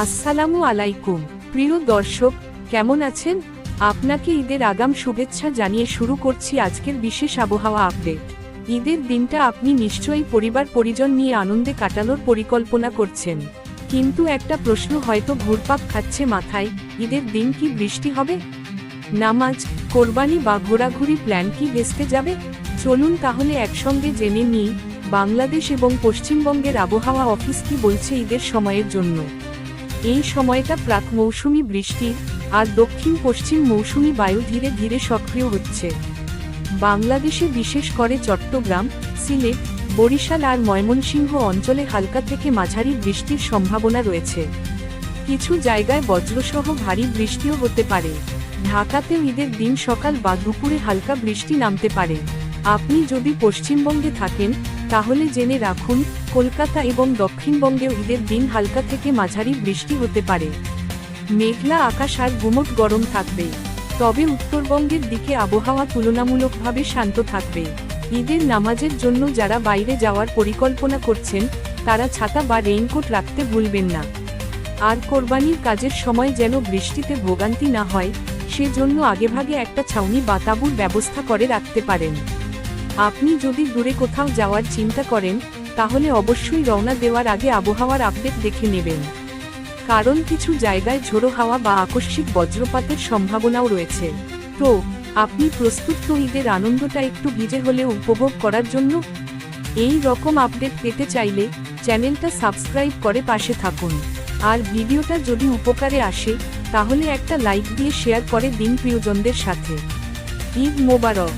আসসালামু আলাইকুম। প্রিয় দর্শক, কেমন আছেন? আপনাকে ঈদের আগাম শুভেচ্ছা জানিয়ে শুরু করছি আজকের বিশেষ আবহাওয়া আপডেট। ঈদের দিনটা আপনি নিশ্চয়ই পরিবার পরিজন নিয়ে আনন্দে কাটানোর পরিকল্পনা করছেন। কিন্তু একটা প্রশ্ন হয়তো ঘুরপাক খাচ্ছে মাথায়, ঈদের দিন কি বৃষ্টি হবে? নামাজ, কোরবানি বা ঘোরাঘুরি প্ল্যান কি ভেস্তে যাবে? চলুন তাহলে একসঙ্গে জেনে নিই, বাংলাদেশ এবং পশ্চিমবঙ্গের আবহাওয়া অফিস কি বলছে ঈদের সময়ের জন্য। এই সময়টা প্রাক মৌসুমি বৃষ্টি আর দক্ষিণ পশ্চিম মৌসুমি বায়ু ধীরে ধীরে সক্রিয় হচ্ছে। বাংলাদেশে বিশেষ করে চট্টগ্রাম, সিলেট, বরিশাল আর ময়মনসিংহ অঞ্চলে হালকা থেকে মাঝারি বৃষ্টির সম্ভাবনা রয়েছে। কিছু জায়গায় বজ্রসহ ভারী বৃষ্টিও হতে পারে। ঢাকাতেও ঈদের দিন সকাল বা দুপুরে হালকা বৃষ্টি নামতে পারে। আপনি যদি পশ্চিমবঙ্গে থাকেন তাহলে জেনে রাখুন, কলকাতা এবং দক্ষিণবঙ্গেও ঈদের দিন হালকা থেকে মাঝারি বৃষ্টি হতে পারে। মেঘলা আকাশ আর গুমট গরম থাকবে। তবে উত্তরবঙ্গের দিকে আবহাওয়া তুলনামূলকভাবে শান্ত থাকবে। ঈদের নামাজের জন্য যারা বাইরে যাওয়ার পরিকল্পনা করছেন, তারা ছাতা বা রেইনকোট রাখতে ভুলবেন না। আর কোরবানির কাজের সময় যেন বৃষ্টিতে ভোগান্তি না হয়, সেজন্য আগেভাগে একটা ছাউনি বা তাঁবুর ব্যবস্থা করে রাখতে পারেন। আপনি যদি দূরে কোথাও যাওয়ার চিন্তা করেন, তাহলে অবশ্যই রওনা দেওয়ার আগে আবহাওয়ার আপডেট দেখে নেবেন। কারণ কিছু জায়গায় ঝোড়ো হাওয়া বা আকস্মিক বজ্রপাতের সম্ভাবনাও রয়েছে। তো, আপনি প্রস্তুত তো ঈদের আনন্দটা একটু ভিজে হলেও উপভোগ করার জন্য এই রকম আপডেট পেতে চাইলে চ্যানেলটা সাবস্ক্রাইব করে পাশে থাকুন। আর ভিডিওটা যদি উপকারে আসে, তাহলে একটা লাইক দিয়ে শেয়ার করে দিন প্রিয়জনদের সাথে। ঈদ মোবারক!